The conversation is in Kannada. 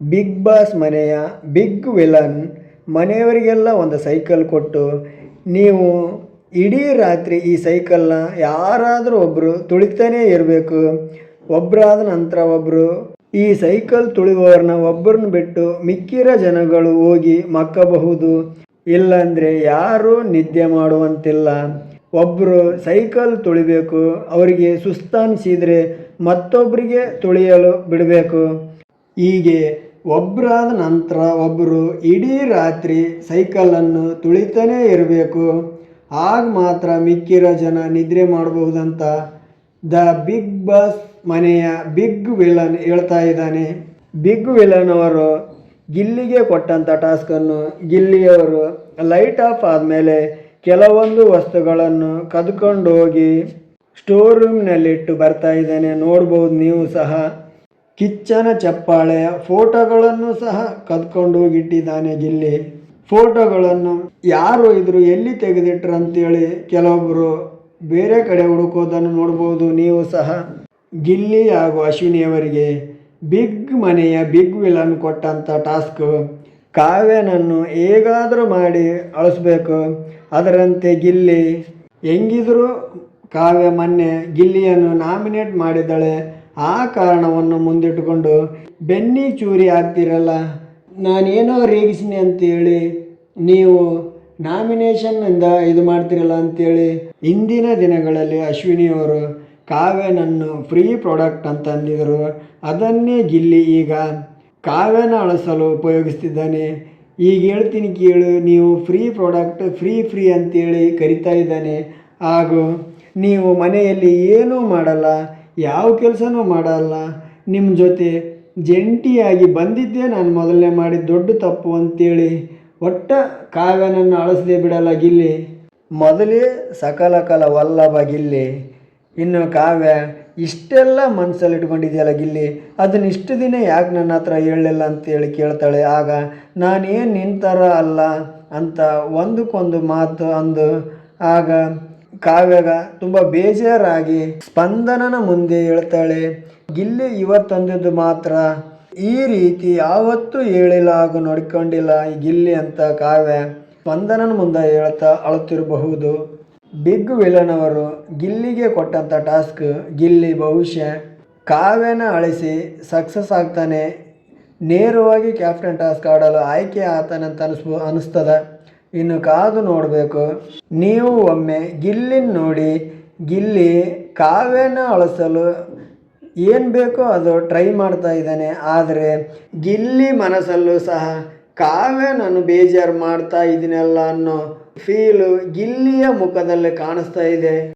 ಬಿಗ್ ಬಾಸ್ ಮನೆಯ ಬಿಗ್ ವಿಲನ್ ಮನೆಯವರಿಗೆಲ್ಲ ಒಂದು ಸೈಕಲ್ ಕೊಟ್ಟು, ನೀವು ಇಡೀ ರಾತ್ರಿ ಈ ಸೈಕಲ್ನ ಯಾರಾದರೂ ಒಬ್ಬರು ತುಳಿತಾನೇ ಇರಬೇಕು. ಒಬ್ಬರಾದ ನಂತರ ಒಬ್ಬರು ಈ ಸೈಕಲ್ ತುಳಿಯುವವ್ರನ್ನ ಒಬ್ಬರನ್ನ ಬಿಟ್ಟು ಮಿಕ್ಕಿರೋ ಜನಗಳು ಹೋಗಿ ಮಕ್ಕಬಹುದು. ಇಲ್ಲಾಂದರೆ ಯಾರೂ ನಿದ್ದೆ ಮಾಡುವಂತಿಲ್ಲ. ಒಬ್ಬರು ಸೈಕಲ್ ತುಳಿಬೇಕು, ಅವರಿಗೆ ಸುಸ್ತಾನಿಸಿದರೆ ಮತ್ತೊಬ್ಬರಿಗೆ ತುಳಿಯಲು ಬಿಡಬೇಕು. ಹೀಗೆ ಒಬ್ಬರಾದ ನಂತರ ಒಬ್ಬರು ಇಡೀ ರಾತ್ರಿ ಸೈಕಲನ್ನು ತುಳಿತಾನೇ ಇರಬೇಕು. ಆಗ ಮಾತ್ರ ಮಿಕ್ಕಿರೋ ಜನ ನಿದ್ರೆ ಮಾಡಬಹುದಂತ ದ ಬಿಗ್ ಬಾಸ್ ಮನೆಯ ಬಿಗ್ ವಿಲನ್ ಹೇಳ್ತಾ ಇದ್ದಾನೆ. ಬಿಗ್ ವಿಲನ್ ಅವರು ಗಿಲ್ಲಿಗೆ ಕೊಟ್ಟಂಥ ಟಾಸ್ಕನ್ನು ಗಿಲ್ಲಿಯವರು ಲೈಟ್ ಆಫ್ ಆದಮೇಲೆ ಕೆಲವೊಂದು ವಸ್ತುಗಳನ್ನು ಕದ್ಕೊಂಡು ಹೋಗಿ ಸ್ಟೋರ್ ರೂಮ್ನಲ್ಲಿಟ್ಟು ಬರ್ತಾ ಇದ್ದಾನೆ. ನೋಡ್ಬೋದು ನೀವು ಸಹ. ಕಿಚ್ಚನ ಚಪ್ಪಾಳೆಯ ಫೋಟೋಗಳನ್ನು ಸಹ ಕದ್ಕೊಂಡು ಹೋಗಿಟ್ಟಿದ್ದಾನೆ ಗಿಲ್ಲಿ ಫೋಟೋಗಳನ್ನು ಯಾರು ಇದ್ರು ಎಲ್ಲಿ ತೆಗೆದಿಟ್ರು ಅಂತೇಳಿ ಕೆಲವೊಬ್ಬರು ಬೇರೆ ಕಡೆ ಹುಡುಕೋದನ್ನು ನೋಡ್ಬೋದು ನೀವು ಸಹ. ಗಿಲ್ಲಿ ಹಾಗೂ ಅಶ್ವಿನಿಯವರಿಗೆ ಬಿಗ್ ಮನೆಯ ಬಿಗ್ ವಿಲನ್ ಕೊಟ್ಟಂಥ ಟಾಸ್ಕ್. ಕಾವ್ಯನನ್ನು ಹೇಗಾದರೂ ಮಾಡಿ ಅಳಿಸ್ಬೇಕು. ಅದರಂತೆ ಗಿಲ್ಲಿ, ಹೆಂಗಿದ್ರು? ಕಾವ್ಯ ಮೊನ್ನೆ ಗಿಲ್ಲಿಯನ್ನು ನಾಮಿನೇಟ್ ಮಾಡಿದ್ದಾಳೆ. ಆ ಕಾರಣವನ್ನು ಮುಂದಿಟ್ಟುಕೊಂಡು, ಬೆನ್ನಿ ಚೂರಿ ಆಗ್ತಿರಲ್ಲ, ನಾನೇನೋ ರೇಗಿಸಿನಿ ಅಂತೇಳಿ, ನೀವು ನಾಮಿನೇಷನ್ನಿಂದ ಇದು ಮಾಡ್ತಿರಲ್ಲ ಅಂತೇಳಿ, ಇಂದಿನ ದಿನಗಳಲ್ಲಿ ಅಶ್ವಿನಿಯವರು ಕಾವ್ಯನನ್ನು ಫ್ರೀ ಪ್ರಾಡಕ್ಟ್ ಅಂತ ಅಂದಿದ್ರು. ಅದನ್ನೇ ಗಿಲ್ಲಿ ಈಗ ಕಾವ್ಯನ ಅಳಿಸಲು ಉಪಯೋಗಿಸ್ತಿದ್ದಾನೆ. ಈಗ ಹೇಳ್ತೀನಿ ಕೇಳು, ನೀವು ಫ್ರೀ ಪ್ರಾಡಕ್ಟ್, ಫ್ರೀ ಫ್ರೀ ಅಂತೇಳಿ ಕರಿತಾ ಇದ್ದಾನೆ. ಹಾಗೂ ನೀವು ಮನೆಯಲ್ಲಿ ಏನೂ ಮಾಡಲ್ಲ. ಯಾವ ಕೆಲಸನೂ ಮಾಡಲ್ಲ. ನಿಮ್ಮ ಜೊತೆ ಜಂಟಿಯಾಗಿ ಬಂದಿದ್ದೇ ನಾನು ಮೊದಲನೇ ಮಾಡಿದ ದೊಡ್ಡ ತಪ್ಪು ಅಂತೇಳಿ ಒಟ್ಟ ಕಾವ್ಯನನ್ನು ಅಳಿಸದೆ ಬಿಡಲ್ಲ ಗಿಲ್ಲಿ. ಮೊದಲೇ ಸಕಲ ಕಲ ವಲ್ಲಭ ಗಿಲ್ಲಿ. ಇನ್ನು ಕಾವ್ಯ ಇಷ್ಟೆಲ್ಲ ಮನಸ್ಸಲ್ಲಿ ಇಟ್ಕೊಂಡಿದೆಯಲ್ಲ ಗಿಲ್ಲಿ. ಅದನ್ನ ಇಷ್ಟು ದಿನ ಯಾಕೆ ನನ್ನ ಹತ್ರ ಹೇಳಲಿಲ್ಲ ಅಂತೇಳಿ ಕೇಳ್ತಾಳೆ. ಆಗ ನಾನೇನು ನಿಂತಾರ ಅಲ್ಲ ಅಂತ ಒಂದಕ್ಕೊಂದು ಮಾತು ಅಂದು. ಆಗ ಕಾವ್ಯಗ ತುಂಬ ಬೇಜಾರಾಗಿ ಸ್ಪಂದನನ ಮುಂದೆ ಹೇಳ್ತಾಳೆ ಗಿಲ್ಲಿ ಇವತ್ತಂದಿದ್ದು ಮಾತ್ರ. ಈ ರೀತಿ ಯಾವತ್ತೂ ಹೇಳಿಲ್ಲ ಹಾಗೂ ನೋಡ್ಕೊಂಡಿಲ್ಲ ಈ ಗಿಲ್ಲಿ ಅಂತ ಕಾವ್ಯ ಸ್ಪಂದನನ ಮುಂದೆ ಹೇಳ್ತಾ ಅಳುತ್ತಿರಬಹುದು. ಬಿಗ್ ವಿಲನ್ ಅವರು ಗಿಲ್ಲಿಗೆ ಕೊಟ್ಟಂಥ ಟಾಸ್ಕ್ ಗಿಲ್ಲಿ ಬಹುಶಃ ಕಾವ್ಯನ ಅಳಿಸಿ ಸಕ್ಸಸ್ ಆಗ್ತಾನೆ. ನೇರವಾಗಿ ಕ್ಯಾಪ್ಟನ್ ಟಾಸ್ಕ್ ಆಡಲು ಆಯ್ಕೆ ಆತನಂತ ಅನಿಸ್ಬೋ ಅನಿಸ್ತದ. ಇನ್ನು ಕಾದು ನೋಡಬೇಕು. ನೀವು ಒಮ್ಮೆ ಗಿಲ್ಲಿನ ನೋಡಿ, ಗಿಲ್ಲಿ ಕಾವ್ಯನ ಅಳಿಸಲು ಏನು ಬೇಕೋ ಅದು ಟ್ರೈ ಮಾಡ್ತಾ ಇದ್ದಾನೆ. ಆದರೆ ಗಿಲ್ಲಿ ಮನಸ್ಸಲ್ಲೂ ಸಹ ಕಾವ್ಯ ನಾನು ಬೇಜಾರು ಮಾಡ್ತಾ ಇದ್ದೀನಲ್ಲ ಅನ್ನೋ ಫೀಲು ಗಿಲ್ಲಿಯ ಮುಖದಲ್ಲಿ ಕಾಣಿಸ್ತಾ ಇದೆ.